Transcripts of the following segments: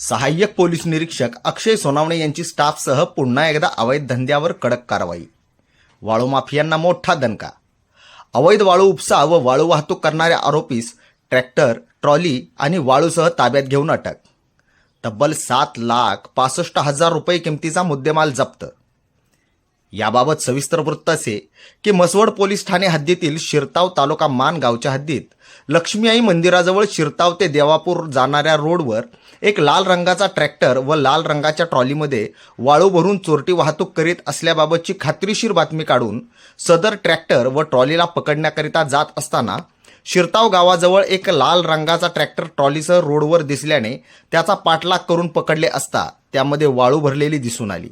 सहाय्यक पोलीस निरीक्षक अक्षय सोनावणे यांची स्टाफसह पुन्हा एकदा अवैध धंद्यावर कडक कारवाई. वाळू माफियांना मोठा दणका. अवैध वाळू उपसा व वाळू वाहतूक करणाऱ्या आरोपीस ट्रॅक्टर ट्रॉली आणि वाळूसह ताब्यात घेऊन अटक. तब्बल सात लाख पासष्ट हजार रुपये किमतीचा मुद्देमाल जप्त. याबाबत सविस्तर वृत्त असे की मसवड पोलीस ठाणे हद्दीतील शिरताव तालुका मान गावच्या हद्दीत लक्ष्मी आई मंदिराजवळ शिरताव ते देवापूर जाणाऱ्या रोडवर एक लाल रंगाचा ट्रॅक्टर व लाल रंगाच्या ट्रॉलीमध्ये वाळू भरून चोरटी वाहतूक करीत असल्याबाबतची खात्रीशीर बातमी काढून सदर ट्रॅक्टर व ट्रॉलीला पकडण्याकरिता जात असताना शिरताव गावाजवळ एक लाल रंगाचा ट्रॅक्टर ट्रॉलीसह रोडवर दिसल्याने त्याचा पाठलाग करून पकडले असता त्यामध्ये वाळू भरलेली दिसून आली.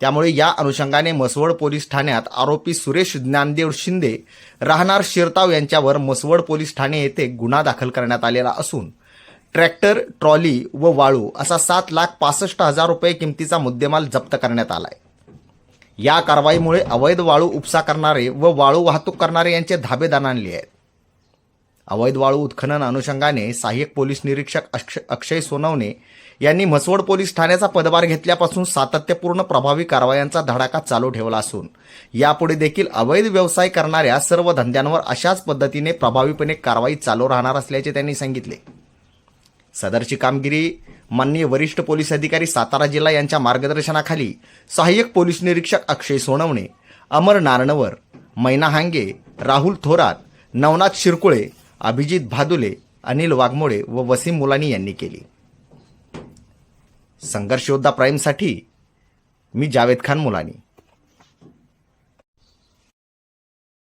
त्यामुळे या अनुषंगाने मसवड पोलीस ठाण्यात आरोपी सुरेश ज्ञानदेव शिंदे राहणार शिरताव यांच्यावर मसवड पोलीस ठाणे येथे गुन्हा दाखल करण्यात आलेला असून ट्रॅक्टर ट्रॉली व वाळू असा सात लाख पासष्ट हजार रुपये किमतीचा मुद्देमाल जप्त करण्यात आलाय. या कारवाईमुळे अवैध वाळू उपसा करणारे व वाळू वाहतूक करणारे यांचे धाबे दणाणले आहेत. अवैध वाळू उत्खनन अनुषंगाने सहाय्यक पोलीस निरीक्षक अक्ष अक्षय सोनवणे यांनी म्हसवड पोलीस ठाण्याचा पदभार घेतल्यापासून सातत्यपूर्ण प्रभावी कारवायांचा धडाका चालू ठेवला असून यापुढे देखील अवैध व्यवसाय करणाऱ्या सर्व धंद्यांवर अशाच पद्धतीने प्रभावीपणे कारवाई चालू राहणार असल्याचे त्यांनी सांगितले. सदरची कामगिरी माननीय वरिष्ठ पोलीस अधिकारी सातारा जिल्हा यांच्या मार्गदर्शनाखाली सहाय्यक पोलीस निरीक्षक अक्षय सोनवणे अमर नारणवर मैना हांगे राहुल थोरात नवनाथ शिरकुळे अभिजित भादुले अनिल वाघमोडे व वसीम मुलानी यांनी केली. संघर्षयोद्धा प्राईमसाठी मी जावेद खान मुलानी.